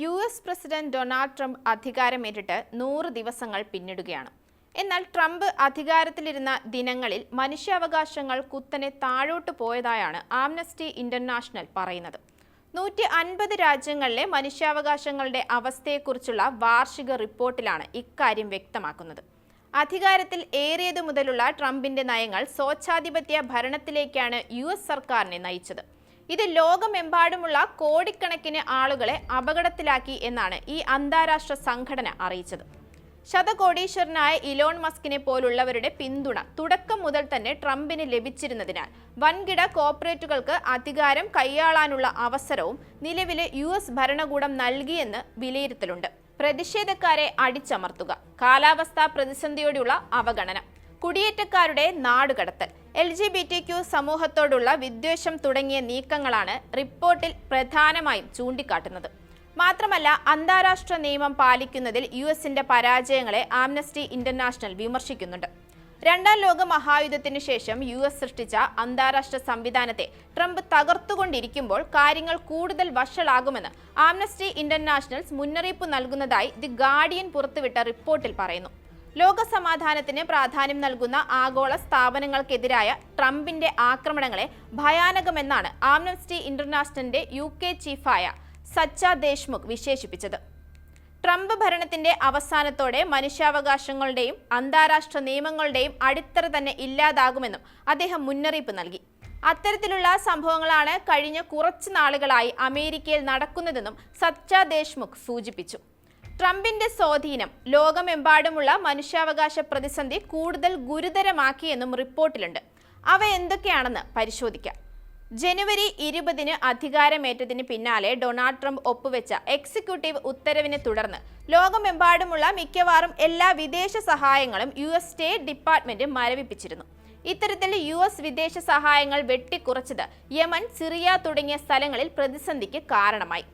U S president Donald Trump അധികാരമേറ്റിട്ട് നൂറ് ദിവസങ്ങൾ പിന്നിടുകയാണ്. എന്നാൽ ട്രംപ് അധികാരത്തിലിരുന്ന ദിനങ്ങളിൽ മനുഷ്യാവകാശങ്ങൾ കുത്തനെ താഴോട്ട് പോയതായാണ് ആംനസ്റ്റി ഇന്റർനാഷണൽ പറയുന്നത്. നൂറ്റി അൻപത് രാജ്യങ്ങളിലെ മനുഷ്യാവകാശങ്ങളുടെ അവസ്ഥയെക്കുറിച്ചുള്ള വാർഷിക റിപ്പോർട്ടിലാണ് ഇക്കാര്യം വ്യക്തമാക്കുന്നത്. അധികാരത്തിൽ ഏറിയതു മുതലുള്ള ട്രംപിന്റെ നയങ്ങൾ സ്വച്ഛാധിപത്യ ഭരണത്തിലേക്കാണ് യു സർക്കാരിനെ നയിച്ചത്. ഇത് ലോകമെമ്പാടുമുള്ള കോടിക്കണക്കിന് ആളുകളെ അപകടത്തിലാക്കി എന്നാണ് ഈ അന്താരാഷ്ട്ര സംഘടന അറിയിച്ചത്. ശതകോടീശ്വരനായ ഇലോൺ മസ്കിനെ പോലുള്ളവരുടെ പിന്തുണ തുടക്കം മുതൽ തന്നെ ട്രംപിന് ലഭിച്ചിരുന്നതിനാൽ വൻകിട കോർപ്പറേറ്റുകൾക്ക് അധികാരം കൈയാളാനുള്ള അവസരവും നിലവിലെ യു എസ് ഭരണകൂടം നൽകിയെന്ന് വിലയിരുത്തലുണ്ട്. പ്രതിഷേധക്കാരെ അടിച്ചമർത്തുക കാലാവസ്ഥാ പ്രതിസന്ധിയോടെയുള്ള അവഗണന കുടിയേറ്റക്കാരുടെ നാടുകടത്തൽ L G B T Q സമൂഹത്തോടുള്ള വിദ്വേഷം തുടങ്ങിയ നീക്കങ്ങളാണ് റിപ്പോർട്ടിൽ പ്രധാനമായും ചൂണ്ടിക്കാട്ടുന്നത്. മാത്രമല്ല അന്താരാഷ്ട്ര നിയമം പാലിക്കുന്നതിൽ യു എസിന്റെ പരാജയങ്ങളെ ആംനസ്റ്റി ഇന്റർനാഷണൽ വിമർശിക്കുന്നുണ്ട്. രണ്ടാം ലോക മഹായുദ്ധത്തിന് ശേഷം യു എസ് സൃഷ്ടിച്ച അന്താരാഷ്ട്ര സംവിധാനത്തെ ട്രംപ് തകർത്തുകൊണ്ടിരിക്കുമ്പോൾ കാര്യങ്ങൾ കൂടുതൽ വഷളാകുമെന്ന് ആംനസ്റ്റി ഇന്റർനാഷണൽസ് മുന്നറിയിപ്പ് നൽകുന്നതായി ദി ഗാർഡിയൻ പുറത്തുവിട്ട റിപ്പോർട്ടിൽ പറയുന്നു. ലോക സമാധാനത്തിന് പ്രാധാന്യം നൽകുന്ന ആഗോള സ്ഥാപനങ്ങൾക്കെതിരായ ട്രംപിന്റെ ആക്രമണങ്ങളെ ഭയാനകമെന്നാണ് ആംനസ്റ്റി ഇന്റർനാഷണലിന്റെ യു കെ ചീഫായ സച്ച ദേശ്മുഖ് വിശേഷിപ്പിച്ചത്. ട്രംപ് ഭരണത്തിന്റെ അവസാനത്തോടെ മനുഷ്യാവകാശങ്ങളുടെയും അന്താരാഷ്ട്ര നിയമങ്ങളുടെയും അടിത്തറ തന്നെ ഇല്ലാതാകുമെന്നും അദ്ദേഹം മുന്നറിയിപ്പ് നൽകി. അത്തരത്തിലുള്ള സംഭവങ്ങളാണ് കഴിഞ്ഞ കുറച്ചു നാളുകളായി അമേരിക്കയിൽ നടക്കുന്നതെന്നും സച്ച ദേശ്മുഖ് സൂചിപ്പിച്ചു. ട്രംപിന്റെ സ്വാധീനം ലോകമെമ്പാടുമുള്ള മനുഷ്യാവകാശ പ്രതിസന്ധി കൂടുതൽ ഗുരുതരമാക്കിയെന്നും റിപ്പോർട്ടിലുണ്ട്. അവ എന്തൊക്കെയാണെന്ന് പരിശോധിക്കാം. ജനുവരി ഇരുപതിന് അധികാരമേറ്റതിന് പിന്നാലെ ഡൊണാൾഡ് ട്രംപ് ഒപ്പുവെച്ച എക്സിക്യൂട്ടീവ് ഉത്തരവിനെ തുടർന്ന് ലോകമെമ്പാടുമുള്ള മിക്കവാറും എല്ലാ വിദേശ സഹായങ്ങളും യു എസ് സ്റ്റേറ്റ് ഡിപ്പാർട്ട്മെന്റ് മരവിപ്പിച്ചിരുന്നു. ഇത്തരത്തിൽ യു എസ് വിദേശ സഹായങ്ങൾ വെട്ടിക്കുറച്ചത് യമൻ സിറിയ തുടങ്ങിയ സ്ഥലങ്ങളിൽ പ്രതിസന്ധിക്ക് കാരണമായി.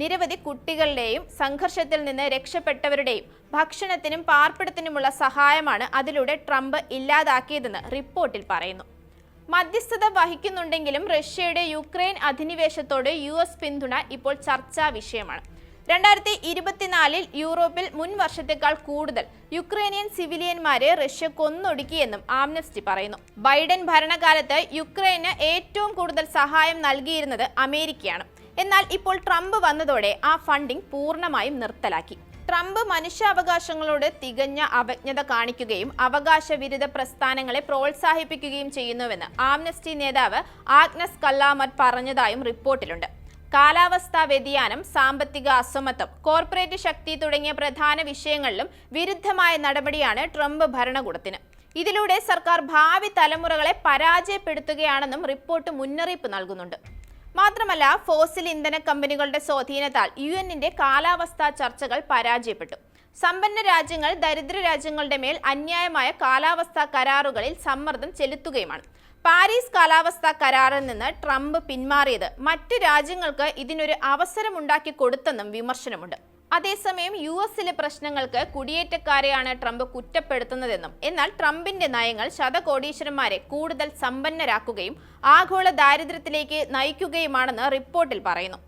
നിരവധി കുട്ടികളുടെയും സംഘർഷത്തിൽ നിന്ന് രക്ഷപ്പെട്ടവരുടെയും ഭക്ഷണത്തിനും പാർപ്പിടത്തിനുമുള്ള സഹായമാണ് അതിലൂടെ ട്രംപ് ഇല്ലാതാക്കിയതെന്ന് റിപ്പോർട്ടിൽ പറയുന്നു. മധ്യസ്ഥത വഹിക്കുന്നുണ്ടെങ്കിലും റഷ്യയുടെ യുക്രൈൻ അധിനിവേശത്തോട് യു എസ് പിന്തുണ ഇപ്പോൾ ചർച്ചാ വിഷയമാണ്. രണ്ടായിരത്തി ഇരുപത്തിനാലിൽ യൂറോപ്പിൽ മുൻ വർഷത്തേക്കാൾ കൂടുതൽ യുക്രൈനിയൻ സിവിലിയന്മാരെ റഷ്യ കൊന്നൊടുക്കിയെന്നും ആംനസ്റ്റി പറയുന്നു. ബൈഡൻ ഭരണകാലത്ത് യുക്രൈന് ഏറ്റവും കൂടുതൽ സഹായം നൽകിയിരുന്നത് അമേരിക്കയാണ്. എന്നാൽ ഇപ്പോൾ ട്രംപ് വന്നതോടെ ആ ഫണ്ടിംഗ് പൂർണമായും നിർത്തലാക്കി. ട്രംപ് മനുഷ്യാവകാശങ്ങളോട് തികഞ്ഞ അവജ്ഞത കാണിക്കുകയും അവകാശ വിരുദ്ധ പ്രസ്ഥാനങ്ങളെ പ്രോത്സാഹിപ്പിക്കുകയും ചെയ്യുന്നുവെന്ന് ആംനസ്റ്റി നേതാവ് ആഗ്നസ് കല്ലാമർ പറഞ്ഞതായും റിപ്പോർട്ടിലുണ്ട്. കാലാവസ്ഥാ വ്യതിയാനം സാമ്പത്തിക അസമത്വം കോർപ്പറേറ്റ് ശക്തി തുടങ്ങിയ പ്രധാന വിഷയങ്ങളിലും വിരുദ്ധമായ നടപടിയാണ് ട്രംപ് ഭരണകൂടത്തിന്. ഇതിലൂടെ സർക്കാർ ഭാവി തലമുറകളെ പരാജയപ്പെടുത്തുകയാണെന്നും റിപ്പോർട്ട് മുന്നറിയിപ്പ് നൽകുന്നുണ്ട്. മാത്രമല്ല ഫോസിൽ ഇന്ധന കമ്പനികളുടെ സ്വാധീനത്താൽ യു എന്നിന്റെ കാലാവസ്ഥാ ചർച്ചകൾ പരാജയപ്പെട്ടു. സമ്പന്ന രാജ്യങ്ങൾ ദരിദ്ര രാജ്യങ്ങളുടെ മേൽ അന്യായമായ കാലാവസ്ഥാ കരാറുകളിൽ സമ്മർദ്ദം ചെലുത്തുകയുമാണ്. പാരീസ് കാലാവസ്ഥാ കരാറിൽ നിന്ന് ട്രംപ് പിന്മാറിയത് മറ്റ് രാജ്യങ്ങൾക്ക് ഇതിനൊരു അവസരമുണ്ടാക്കി കൊടുത്തെന്നും വിമർശനമുണ്ട്. അതേസമയം യു എസിലെ പ്രശ്നങ്ങൾക്ക് കുടിയേറ്റക്കാരെയാണ് ട്രംപ് കുറ്റപ്പെടുത്തുന്നതെന്നും എന്നാൽ ട്രംപിന്റെ നയങ്ങൾ ശതകോടീശ്വരന്മാരെ കൂടുതൽ സമ്പന്നരാക്കുകയും ആഗോള ദാരിദ്ര്യത്തിലേക്ക് നയിക്കുകയുമാണെന്ന് റിപ്പോർട്ടിൽ പറയുന്നു.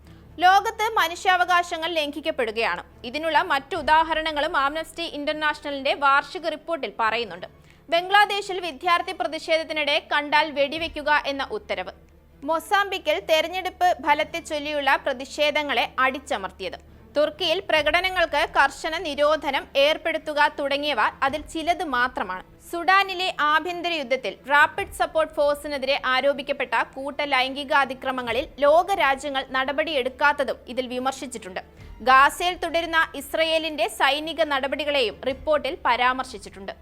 ലോകത്ത് മനുഷ്യാവകാശങ്ങൾ ലംഘിക്കപ്പെടുകയാണ്. ഇതിനുള്ള മറ്റു ഉദാഹരണങ്ങളും ആംനസ്റ്റി ഇന്റർനാഷണലിന്റെ വാർഷിക റിപ്പോർട്ടിൽ പറയുന്നുണ്ട്. ബംഗ്ലാദേശിൽ വിദ്യാർത്ഥി പ്രതിഷേധത്തിനിടെ കണ്ടാൽ വെടിവെക്കുക എന്ന ഉത്തരവ്. മൊസാംബിക്കിൽ തെരഞ്ഞെടുപ്പ് ഫലത്തെ ചൊല്ലിയുള്ള പ്രതിഷേധങ്ങളെ അടിച്ചമർത്തിയത്. തുർക്കിയിൽ പ്രകടനങ്ങൾക്ക് കർശന നിരോധനം ഏർപ്പെടുത്തുക തുടങ്ങിയവ അതിൽ ചിലത് മാത്രമാണ്. സുഡാനിലെ ആഭ്യന്തര യുദ്ധത്തിൽ റാപ്പിഡ് സപ്പോർട്ട് ഫോഴ്സിനെതിരെ ആരോപിക്കപ്പെട്ട കൂട്ട ലൈംഗികാതിക്രമങ്ങളിൽ ലോകരാജ്യങ്ങൾ നടപടിയെടുക്കാത്തതും ഇതിൽ വിമർശിച്ചിട്ടുണ്ട്. ഗാസയിൽ തുടരുന്ന ഇസ്രയേലിന്റെ സൈനിക നടപടികളെയും റിപ്പോർട്ടിൽ പരാമർശിച്ചിട്ടുണ്ട്.